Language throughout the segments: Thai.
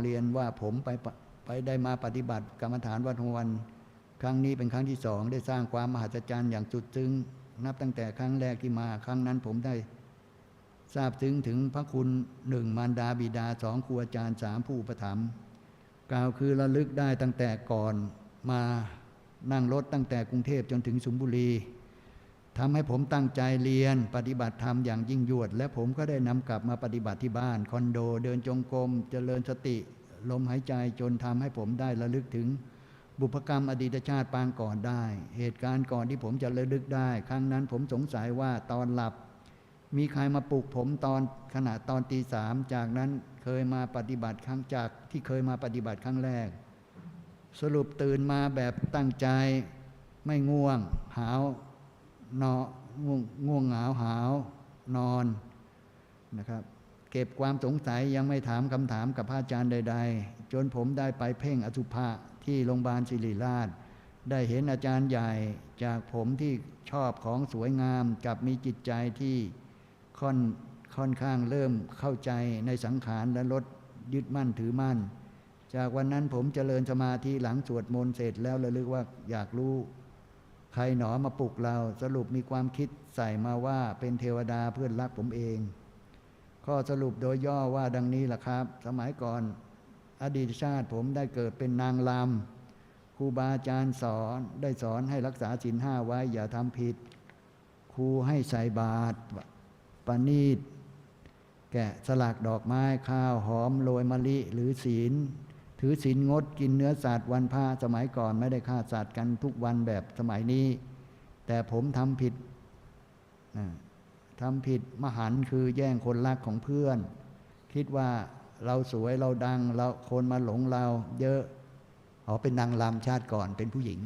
เรียนว่าผมไปไปได้มาปฏิบัติกรรมฐานวันของวัน ครั้งนี้เป็นครั้งที่สองได้สร้างความมหัศจรรย์อย่างสุดซึ้งนับตั้งแต่ครั้งแรกที่มาครั้งนั้นผมได้ทราบถึงถึงพระคุณหนึ่งมารดาบิดาสองครูอาจารย์สามผู้ประถมกล่าวคือระลึกได้ตั้งแต่ก่อนมานั่งรถตั้งแต่กรุงเทพจนถึงสุมบุรี ทำให้ผมตั้งใจเรียนปฏิบัติธรรมอย่างยิ่งยวด และผมก็ได้นำกลับมาปฏิบัติที่บ้าน คอนโดเดินจงกรมเจริญสติ ลมหายใจจนทำให้ผมได้ระลึกถึง บุพกรรมอดีตชาติปางก่อนได้ เหตุการณ์ก่อนที่ผมจะระลึกได้ ครั้งนั้นผมสงสัยว่าตอนหลับ มีใครมาปลุกผมตอนขณะตอนตีสามจากนั้นเคยมาปฏิบัติครั้งจากที่เคยมาปฏิบัติครั้งแรก สรุปตื่นมาแบบตั้งใจไม่ง่วงหาว นอนง่วงง่วงเหงาหาวนอนนะครับ เก็บความสงสัยยังไม่ถามคำถามกับพระอาจารย์ใด ๆ จนผมได้ไปเพ่งอสุภะที่โรงพยาบาลศิริราช ได้เห็นอาจารย์ใหญ่จากผมที่ชอบของสวยงามกับมีจิตใจที่ค่อนค่อนข้างเริ่มเข้าใจในสังขารและลดยึดมั่นถือมั่น จากวันนั้นผมเจริญสมาธิหลังสวดมนต์เสร็จแล้วระลึกว่าอยากรู้ ใครหนอมาปลุกเราสรุปมีความคิดใส่มาว่าเป็นเทวดาเพื่อนรักผมเอง ข้อสรุปโดยย่อว่าดังนี้ล่ะครับ สมัยก่อน อดีตชาติผมได้เกิดเป็นนางลำครูบาอาจารย์สอนได้สอนให้รักษาศีลห้าไว้อย่าทำผิด ครูให้ใส่บาตรปานีตแกะสลักดอกไม้ข้าวหอมโรยมะลิหรือศีล ถือศีลงดกินเนื้อสัตว์วันพระสมัยก่อนไม่ได้ฆ่าสัตว์กันทุกวันแบบสมัยนี้ แต่ผมทำผิดทำผิดมหันคือแย่งคนรักของเพื่อน คิดว่าเราสวยเราดังเราคนมาหลงเรา เยอะอ๋อเป็นนางรำชาติก่อนเป็นผู้หญิง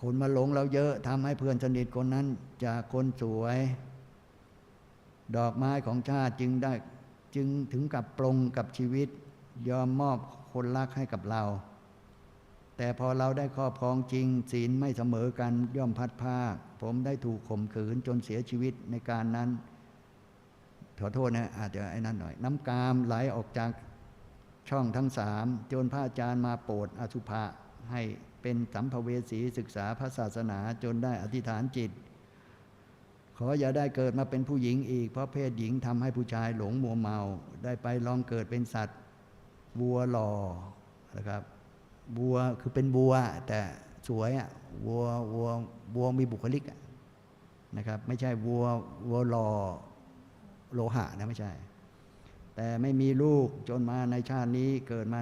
คนมาหลงเราเยอะทำให้เพื่อนสนิทคนนั้นจากคนสวย ดอกไม้ของชาติจึงได้จึงถึงกับปรงกับชีวิต ยอมมอบคนรักให้กับเรา แต่พอเราได้ครอบครองจริง ศีลไม่เสมอกันย่อมพัดภาค ผมได้ถูกข่มขืนจนเสียชีวิตในการนั้นขอโทษนะอาจจะไอ้นั่นหน่อย น้ำกามไหลออกจากช่องทั้งสามจนพระอาจารย์มาโปรดอสุภะให้เป็นสัมภเวสีศึกษาพระศาสนาจนได้อธิษฐานจิต ขออย่าได้เกิดมาเป็นผู้หญิงอีก เพราะเพศหญิงทำให้ผู้ชายหลงมัวเมา ได้ไปลองเกิดเป็นสัตว์ วัวหล่อนะครับวัวคือเป็นวัวแต่สวยอะวัววัววัวมีบุคลิกนะครับ ไม่ใช่วัววัวหล่อโลหะนะไม่ใช่ แต่ไม่มีลูกจนมาในชาตินี้เกิดมา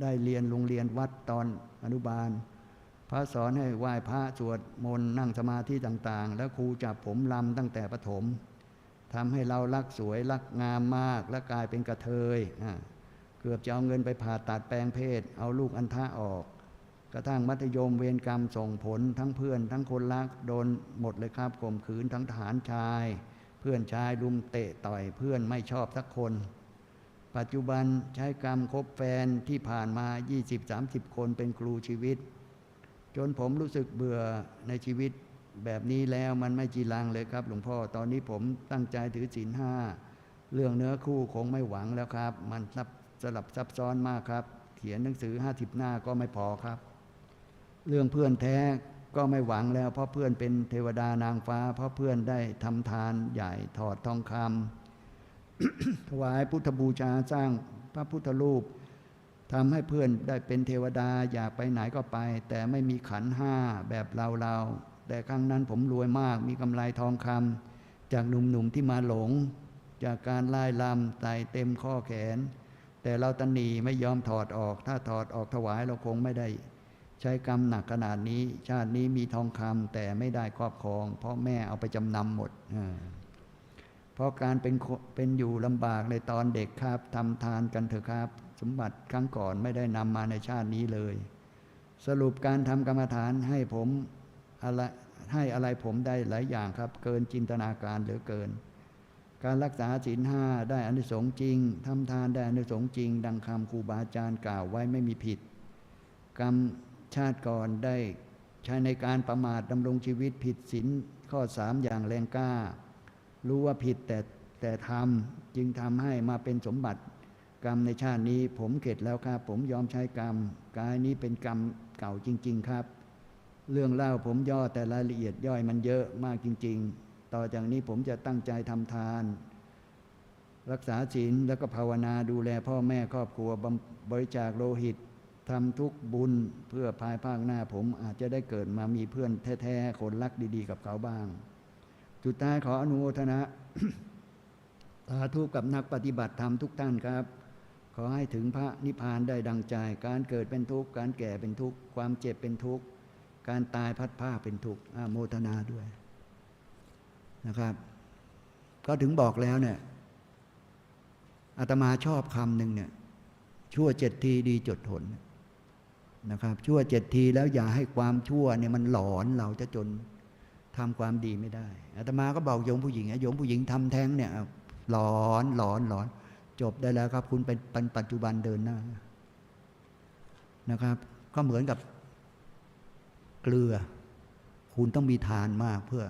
ได้เรียนโรงเรียนวัดตอนอนุบาล พระสอนให้ไหว้พระสวดมนต์นั่งสมาธิต่าง ๆ แล้วครูจับผมลำตั้งแต่ประถมทำให้เรารักสวยรักงามมากและกลายเป็นกระเทยอ่า เกือบจะเอาเงินไปผ่าตัดแปลงเพศ เอาลูกอันทะออก กระทั่งมัธยมเวรกรรมส่งผลทั้งเพื่อนทั้งคนรักโดนหมดเลยครับข่มขืนทั้งทหารชาย เพื่อนชายลุมเตะต่อยเพื่อนไม่ชอบสักคน ปัจจุบันใช้กรรมคบแฟนที่ผ่านมา 20-30 คนเป็นครูชีวิต จนผมรู้สึกเบื่อในชีวิตแบบนี้แล้วมันไม่จีรังเลยครับ หลวงพ่อตอนนี้ผมตั้งใจถือศีลห้าเรื่องเนื้อคู่คงไม่หวังแล้วครับ มันซับ สลับซับซ้อนมากครับ เขียนหนังสือห้าสิบหน้าก็ไม่พอครับ เรื่องเพื่อนแท้ก็ไม่หวังแล้ว เพราะเพื่อนเป็นเทวดานางฟ้า เพราะเพื่อนได้ทำทานใหญ่ถอดทองคำถวายพุทธบูชาสร้างพระพุทธรูปทำให้เพื่อนได้เป็นเทวดาอยากไปไหนก็ไป แต่ไม่มีขันห้าแบบเราเราๆแต่ครั้งนั้นผมรวยมากมีกำไรทองคำจากหนุ่มๆที่มาหลง จากการไล่ลำไต่เต็มข้อแขน แต่เราตันหนีไม่ยอมถอดออก ถ้าถอดออกถวายเราคงไม่ได้ ใช้กรรมหนักขนาดนี้ ชาตินี้มีทองคำแต่ไม่ได้ครอบครอง เพราะแม่เอาไปจำนำหมดเพราะการเป็นคนเป็นอยู่ลำบากในตอนเด็กครับทำทานกันเถอะครับ สมบัติครั้งก่อนไม่ได้นำมาในชาตินี้เลย สรุปการทำกรรมฐานให้ผมอะไรให้อะไรผมได้หลายอย่างครับ เกินจินตนาการเหลือเกิน การรักษาศีลห้าได้อานิสงส์จริงทำทานได้อานิสงส์จริง ดังคำครูบาอาจารย์กล่าวไว้ไม่มีผิด กรรมชาติก่อนได้ใช้ในการประมาทดำรงชีวิตผิดศีลข้อสามอย่างแรงกล้า รู้ว่าผิดแต่แต่ทำจึงทำให้มาเป็นสมบัติกรรมในชาตินี้ผมเข็ดแล้วครับ ผมยอมใช้กรรมกายนี้เป็นกรรมเก่าจริง ๆ ครับ เรื่องเล่าผมย่อแต่รายละเอียดย่อยมันเยอะมากจริง ๆ ต่อจากนี้ผมจะตั้งใจทำทาน รักษาศีลแล้วก็ภาวนาดูแลพ่อแม่ครอบครัวบบริจาคโลหิตทำทุกบุญเพื่อภายภาคหน้าผมอาจจะได้เกิดมามีเพื่อนแท้ๆคนรักดีๆ กับเขาบ้างจุดท้ายขออนุโมทนาสาธุกับนักปฏิบัติธรรมทุกท่านครับ ขอให้ถึงพระนิพพานได้ดังใจ การเกิดเป็นทุกข์การแก่เป็นทุกข์ความเจ็บเป็นทุกข์การตายพัดผ้าเป็นทุกข์อโมทนาด้วย นะครับ ก็ถึงบอกแล้วเนี่ยอาตมาชอบคำหนึ่งเนี่ยชั่วเจ็ดทีดีจดทนนะครับ ชั่วเจ็ดทีแล้วอย่าให้ความชั่วเนี่ยมันหลอนเราจะจนทำความดีไม่ได้อาตมาก็บอกโยมผู้หญิงโยมผู้หญิงทำแท้งเนี่ยหลอนหลอนหลอน จบได้แล้วครับ คุณเป็นปัจจุบันเดินหน้านะครับ ก็เหมือนกับเกลือ คุณต้องมีทานมากเพื่อ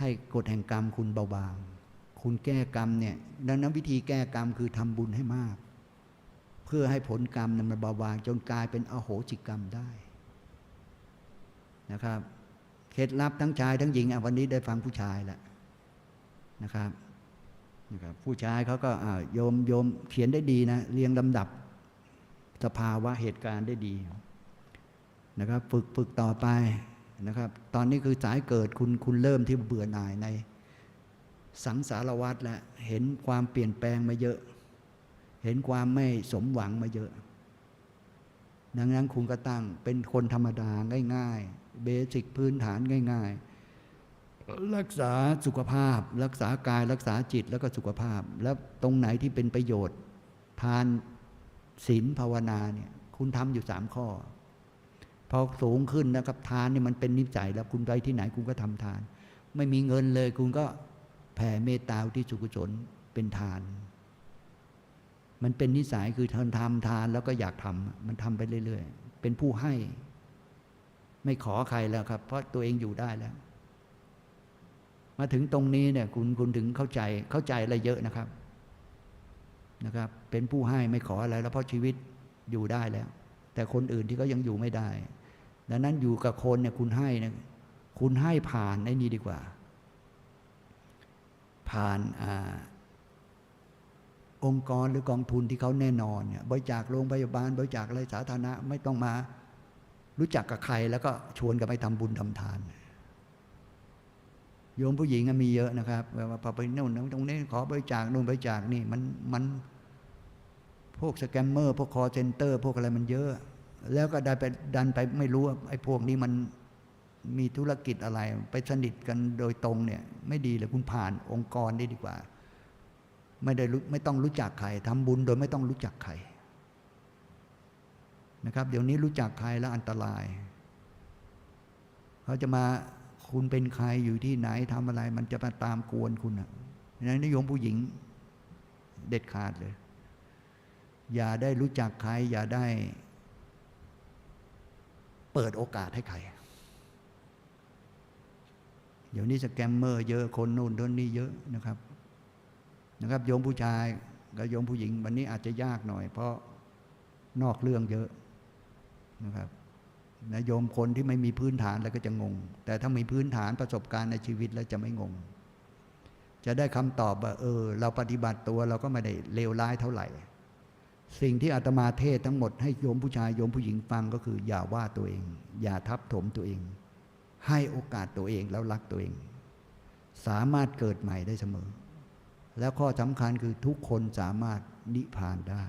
ให้กฎแห่งกรรมคุณเบาบาง คุณแก้กรรมเนี่ย ดังนั้นวิธีแก้กรรมคือทำบุญให้มาก เพื่อให้ผลกรรมนั้นมันเบาบาง จนกลายเป็นอโหสิกรรมได้นะครับ เคล็ดลับทั้งชายทั้งหญิงวันนี้ได้ฟังผู้ชายแล้วนะครับนะครับ ผู้ชายเขาก็อ่าโยมโยมเขียนได้ดีนะเรียงลำดับสภาวะเหตุการณ์ได้ดีนะครับ ฝึกฝึกต่อไป นะครับ ตอนนี้คือสายเกิดคุณคุณเริ่มที่เบื่อหน่ายในสังสารวัฏแล้วเห็นความเปลี่ยนแปลงมาเยอะ เห็นความไม่สมหวังมาเยอะ ดังนั้นคุณก็ตั้งเป็นคนธรรมดาง่าย ๆ เบสิกพื้นฐานง่าย ๆ รักษาสุขภาพ รักษากายรักษาจิตแล้วก็สุขภาพ แล้วตรงไหนที่เป็นประโยชน์ ทานศีลภาวนาเนี่ยคุณทำอยู่สามข้อ พอสูงขึ้นนะครับทานนี่มันเป็นนิสัยแล้วคุณไปที่ไหนคุณก็ทำทาน ไม่มีเงินเลยคุณก็แผ่เมตตาที่สุกุศลเป็นทาน มันเป็นนิสัยคือทำทำทานแล้วก็อยากทำมันทำไปเรื่อยๆ เป็นผู้ให้ ไม่ขอใครแล้วครับ เพราะตัวเองอยู่ได้แล้ว มาถึงตรงนี้เนี่ย คุณคุณถึงเข้าใจเข้าใจอะไรเยอะนะครับนะครับ เป็นผู้ให้ไม่ขออะไรแล้วเพราะชีวิตอยู่ได้แล้ว แต่คนอื่นที่เขายังอยู่ไม่ได้ ดังนั้นอยู่กับคนเนี่ยคุณให้นะคุณให้ผ่านไอ้นี้ดีกว่า ผ่านอาองค์กรหรือกองทุนที่เขาแน่นอนเนี่ยบริจาคโรงพยาบาลบริจาคอะไรสาธารณะไม่ต้องมา รู้จักกับใครแล้วก็ชวนกันไปทำบุญทำทานโยมผู้หญิงมีเยอะนะครับว่าพอไปโน่นตรงนี้ขอบริจาคโน่นบริจาคนี่มันมันพวกสแกมเมอร์ พวกคอเซนเตอร์ พวกอะไรมันเยอะ แล้วก็ดันไปดันไปไม่รู้ว่าไอ้พวกนี้มันมีธุรกิจอะไร ไปสนิทกันโดยตรงเนี่ย ไม่ดีเลยคุณผ่านองค์กรได้ดีกว่า ไม่ได้รู้ไม่ต้องรู้จักใครทำบุญโดยไม่ต้องรู้จักใครนะครับ เดี๋ยวนี้รู้จักใครแล้วอันตราย เขาจะมาคุณเป็นใครอยู่ที่ไหนทำอะไร มันจะมาตามกวนคุณอะนั้นนิยมผู้หญิงเด็ดขาดเลย อย่าได้รู้จักใคร อย่าได้ เปิดโอกาสให้ใคร เดี๋ยวนี้สแกมเมอร์เยอะคนนู่นคนนี้เยอะนะครับ นะครับโยมผู้ชายกับโยมผู้หญิง วันนี้อาจจะยากหน่อย เพราะนอกเรื่องเยอะนะครับนะโยมคนที่ไม่มีพื้นฐานแล้วก็จะงง แต่ถ้ามีพื้นฐานประสบการณ์ในชีวิตแล้วจะไม่งง จะได้คำตอบว่าเออ เราปฏิบัติตัวเราก็ไม่ได้เลวร้ายเท่าไหร่ สิ่งที่อาตมาเทศทั้งหมดให้โยมผู้ชายโยมผู้หญิงฟังก็คือ อย่าว่าตัวเอง อย่าทับถมตัวเอง ให้โอกาสตัวเองแล้วรักตัวเอง สามารถเกิดใหม่ได้เสมอ แล้วข้อสำคัญคือทุกคนสามารถนิพพานได้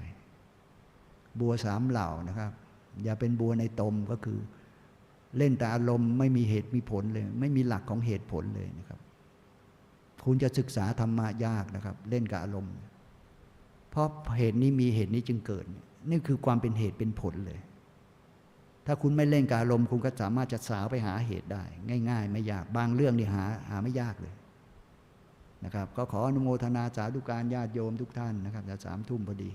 บัวสามเหล่านะครับ อย่าเป็นบัวในตมก็คือ เล่นแต่อารมณ์ไม่มีเหตุมีผลเลย ไม่มีหลักของเหตุผลเลยนะครับ คุณจะศึกษาธรรมะยากนะครับ เล่นกับอารมณ์ เพราะเหตุนี้มีเหตุนี้จึงเกิด นี่คือความเป็นเหตุเป็นผลเลย ถ้าคุณไม่เล่นกับอารมณ์คุณก็สามารถจะสาวไปหาเหตุได้ ง่าย ๆ ไม่ยากบางเรื่องนี่หาหาไม่ยากเลยนะครับ ก็ขออนุโมทนาสาธุการญาติโยมทุกท่านนะครับจะสามทุ่มพอดี